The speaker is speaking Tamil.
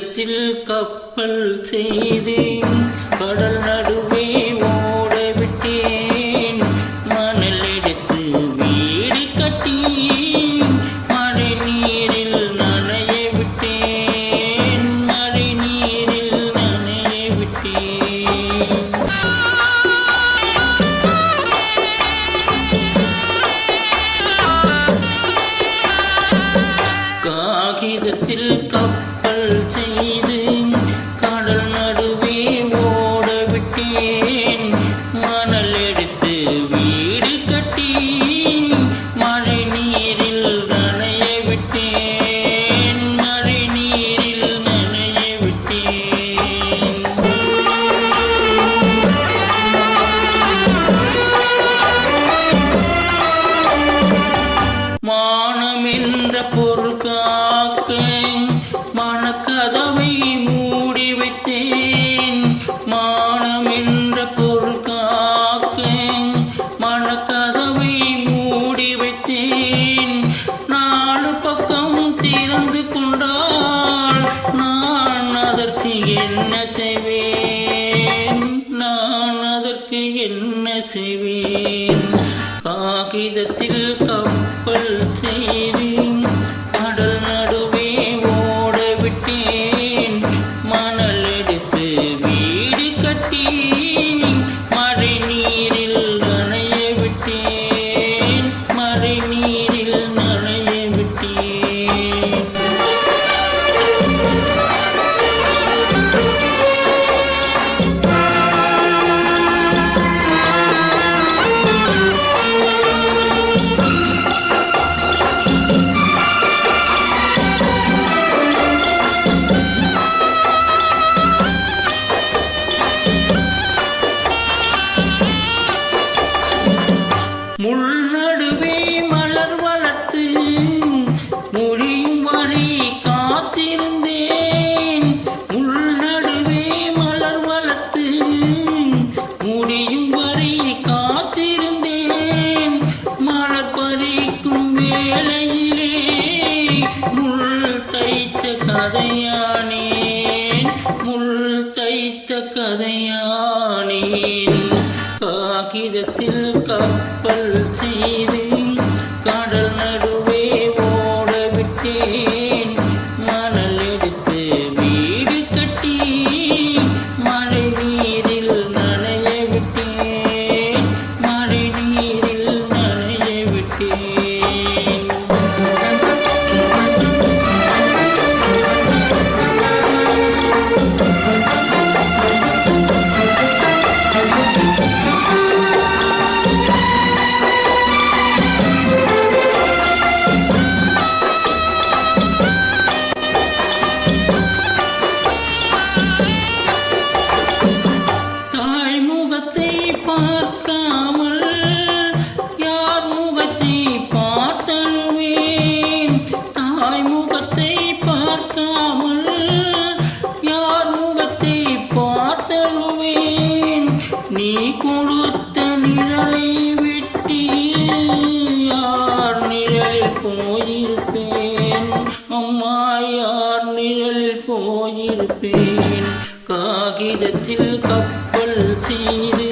காகிதத்தில் கப்பல் செய்தேன். கடல் நடுவே பொருள் காக்க மனக்கதவை மூடி வைத்தேன். மானம் என்ற பொருள் காக்க மனக்கதவை மூடி வைத்தேன். நாலு பக்கம் திறந்து கொண்டால் நான் அதற்கு என்ன செய்வேன்? நான் அதற்கு என்ன செய்வேன்? காகிதத்தில் கப்பல் செய்தி you. நடுவே மலர் வளர்த்து முடியும் வரை காத்திருந்தேன். முள் நடுவே மலர் வளர்த்து முடியும் வரை காத்திருந்தேன். மலர் பறிக்கும் வேளையிலே முள் தைத்த கதையானேன். முள் தைத்த கதையானேன். காகிதத்தில் கப்பல் செய்து போயிருப்பேன். காகிதத்தில் கப்பல் செய்து